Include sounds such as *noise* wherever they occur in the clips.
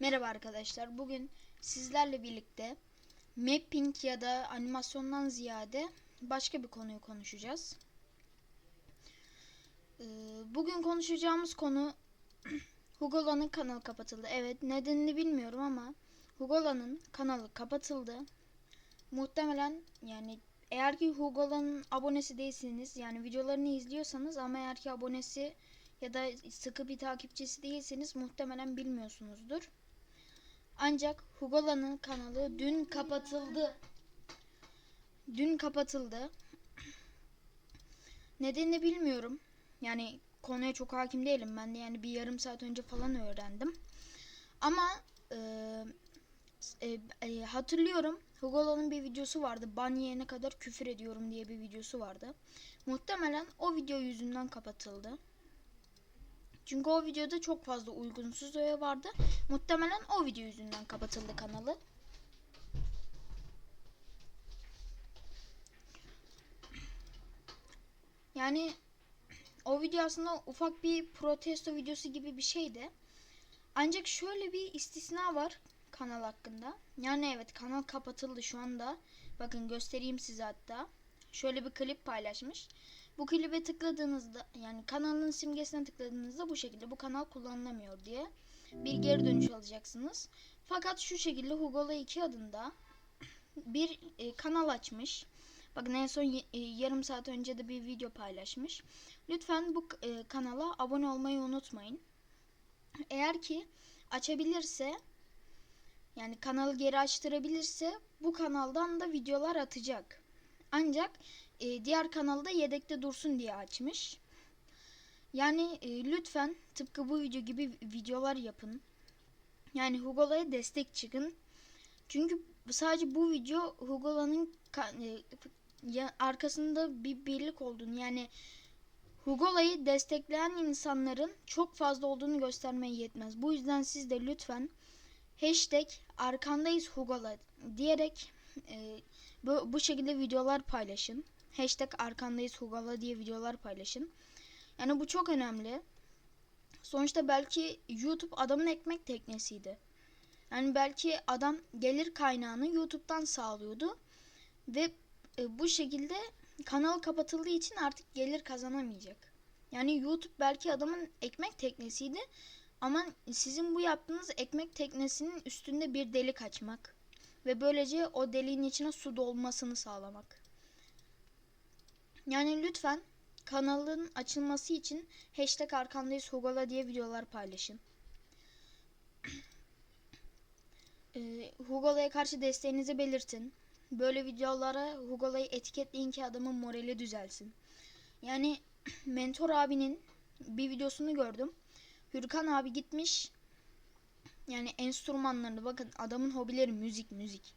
Merhaba arkadaşlar. Bugün sizlerle birlikte mapping ya da animasyondan ziyade başka bir konuyu konuşacağız. Ee, Bugün konuşacağımız konu *clears throat* Hugola'nın kanalı kapatıldı. Evet nedenini bilmiyorum ama Hugola'nın kanalı kapatıldı. Muhtemelen yani eğer ki Hugola'nın abonesi değilseniz yani videolarını izliyorsanız ama eğer ki abonesi ya da sıkı bir takipçisi değilseniz muhtemelen bilmiyorsunuzdur. Ancak Hugola'nın kanalı dün kapatıldı. Dün kapatıldı. Nedenini bilmiyorum. Yani konuya çok hakim değilim. Ben de yani bir yarım saat önce falan öğrendim. Ama e, e, e, hatırlıyorum. Hugola'nın bir videosu vardı. Ban yiyene kadar küfür ediyorum diye bir videosu vardı. Muhtemelen o video yüzünden kapatıldı. Çünkü o videoda çok fazla uygunsuz öğe vardı. Muhtemelen o video yüzünden kapatıldı kanalı. Yani o video aslında ufak bir protesto videosu gibi bir şeydi. Ancak şöyle bir istisna var kanal hakkında. Yani evet kanal kapatıldı şu anda. Bakın göstereyim size hatta. Şöyle bir klip paylaşmış. Bu klibe tıkladığınızda yani kanalın simgesine tıkladığınızda bu şekilde bu kanal kullanılamıyor diye bir geri dönüş alacaksınız. Fakat şu şekilde Hugola 2 adında bir e, kanal açmış. Bakın en son e, yarım saat önce de bir video paylaşmış. Lütfen bu e, kanala abone olmayı unutmayın. Eğer ki açabilirse yani kanalı geri açtırabilirse bu kanaldan da videolar atacak. Ancak e, diğer kanalda yedekte dursun diye açmış. Yani e, lütfen tıpkı bu video gibi videolar yapın. Yani Hugola'ya destek çıkın. Çünkü sadece bu video Hugola'nın e, arkasında bir birlik olduğunu yani Hugola'yı destekleyen insanların çok fazla olduğunu göstermeye yetmez. Bu yüzden siz de lütfen hashtag arkandayız Hugola diyerek e, bu, bu şekilde videolar paylaşın. Hashtag arkandayız Hugola diye videolar paylaşın. Yani bu çok önemli. Sonuçta belki YouTube adamın ekmek teknesiydi. Yani belki adam gelir kaynağını YouTube'dan sağlıyordu. Ve e, bu şekilde kanal kapatıldığı için artık gelir kazanamayacak. Yani YouTube belki adamın ekmek teknesiydi. Ama sizin bu yaptığınız ekmek teknesinin üstünde bir delik açmak. Ve böylece o deliğin içine su dolmasını sağlamak. Yani lütfen kanalın açılması için hashtag arkandayız Hugola diye videolar paylaşın. *clears throat* Ee, Hugola'ya karşı desteğinizi belirtin. Böyle videolara Hugola'yı etiketleyin ki adamın morali düzelsin. Yani *clears throat* Mentor abinin bir videosunu gördüm. Hürkan abi gitmiş. Yani enstrümanlarını bakın adamın hobileri müzik müzik.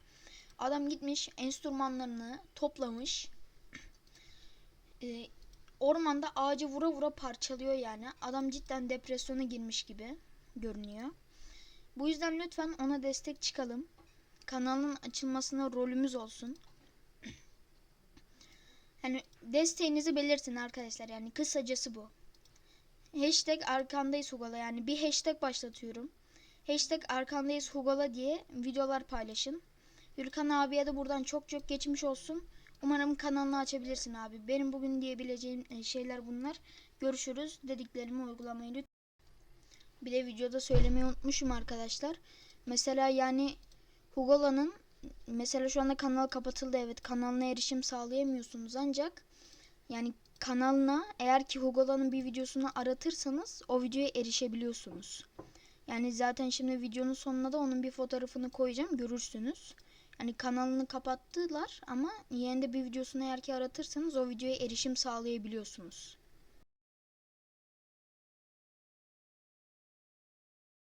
Adam gitmiş enstrümanlarını toplamış. Ee, ormanda ağacı vura vura parçalıyor yani. Adam cidden depresyona girmiş gibi görünüyor. Bu yüzden lütfen ona destek çıkalım. Kanalın açılmasına rolümüz olsun. *clears throat* Yani desteğinizi belirtin arkadaşlar. Yani kısacası bu. Hashtag arkandayız Hugola. Yani bir hashtag başlatıyorum. Hashtag arkandayız Hugola diye videolar paylaşın. Gürkan abiye de buradan çok çok geçmiş olsun. Umarım kanalını açabilirsin abi. Benim bugün diyebileceğim e, şeyler bunlar. Görüşürüz. Dediklerimi uygulamayı lütfen. Bir de videoda söylemeyi unutmuşum arkadaşlar. Mesela yani Hugola'nın mesela şu anda kanal kapatıldı evet kanalına erişim sağlayamıyorsunuz ancak yani kanalına eğer ki Hugola'nın bir videosunu aratırsanız o videoya erişebiliyorsunuz. Yani zaten şimdi videonun sonuna da onun bir fotoğrafını koyacağım görürsünüz. Yani kanalını kapattılar ama yeğende bir videosunu eğer ki aratırsanız o videoya erişim sağlayabiliyorsunuz.